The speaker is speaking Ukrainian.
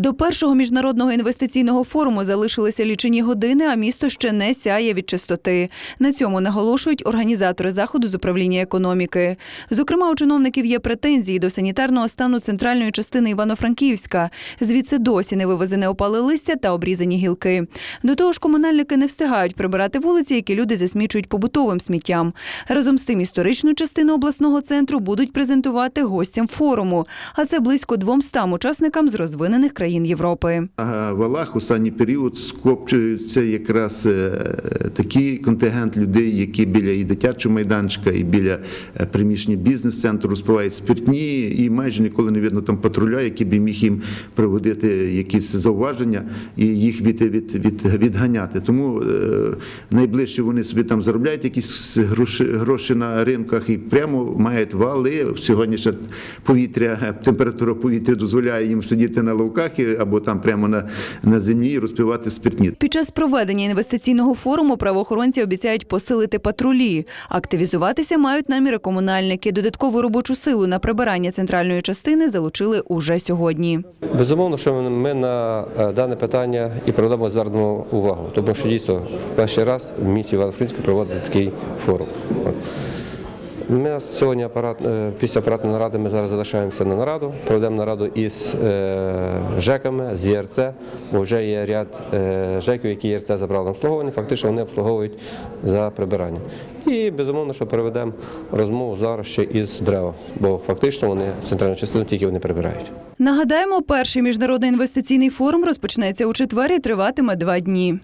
До першого міжнародного інвестиційного форуму залишилися лічені години, а місто ще не сяє від чистоти. На цьому наголошують організатори заходу з управління економіки. Зокрема, у чиновників є претензії до санітарного стану центральної частини Івано-Франківська. Звідси досі не вивезене опале листя та обрізані гілки. До того ж, комунальники не встигають прибирати вулиці, які люди засмічують побутовим сміттям. Разом з тим, історичну частину обласного центру будуть презентувати гостям форуму, а це близько 200 учасникам з розвинених країн Європи. А валах останній період скопчується якраз е, такий контингент людей, які біля і дитячого майданчика, і біля е, приміщення бізнес-центру розпивають спиртні, і майже ніколи не видно там патруля, який би міг їм приводити якісь зауваження і їх від, від, від, відганяти. Тому е, найближче вони собі там заробляють якісь гроші, гроші на ринках і прямо мають вали. Сьогодні ще повітря, температура повітря дозволяє їм сидіти на ловках і- або там прямо на, на землі розпивати спиртні. Під час проведення інвестиційного форуму правоохоронці обіцяють посилити патрулі. Активізуватися мають наміри комунальники. Додаткову робочу силу на прибирання центральної частини залучили уже сьогодні. Безумовно, що ми- на е, дане питання і проведемо звернемо увагу, тому що дійсно перший раз в місті Івано-Франківську проводити такий форум. Ми сьогодні апарат, е, після апаратної наради ми зараз залишаємося на нараду, проведемо нараду із е, ЖЕКами, з ЄРЦ, вже є ряд е, ЖЕКів, які ЄРЦ забрали на обслуговування, фактично вони обслуговують за прибирання. І безумовно, що проведемо розмову зараз ще із ДРЕО, бо фактично вони центральну частину тільки вони прибирають. Нагадаємо, перший міжнародний інвестиційний форум розпочнеться у четвер і триватиме два дні.